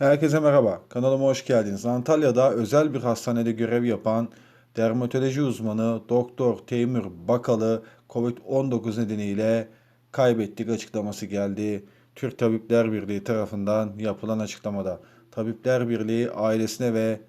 Herkese merhaba, kanalıma hoş geldiniz. Antalya'da özel bir hastanede görev yapan dermatoloji uzmanı Doktor Teymur Bakalı COVID-19 nedeniyle kaybettik açıklaması geldi. Türk Tabipler Birliği tarafından yapılan açıklamada Tabipler Birliği ailesine ve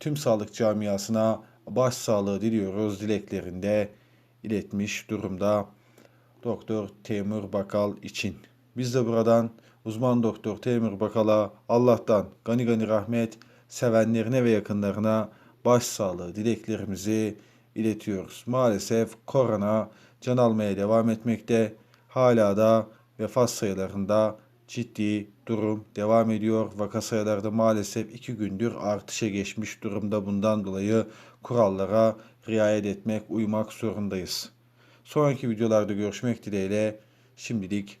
tüm sağlık camiasına başsağlığı diliyoruz dileklerinde iletmiş durumda. Doktor Temur Bakal için. Biz de buradan uzman doktor Temur Bakal'a Allah'tan gani gani rahmet, sevenlerine ve yakınlarına başsağlığı dileklerimizi iletiyoruz. Maalesef korona can almaya devam etmekte. Hala da vefat sayılarında ciddi durum devam ediyor. Vaka sayıları maalesef iki gündür artışa geçmiş durumda. Bundan dolayı kurallara riayet etmek, uymak zorundayız. Sonraki videolarda görüşmek dileğiyle şimdilik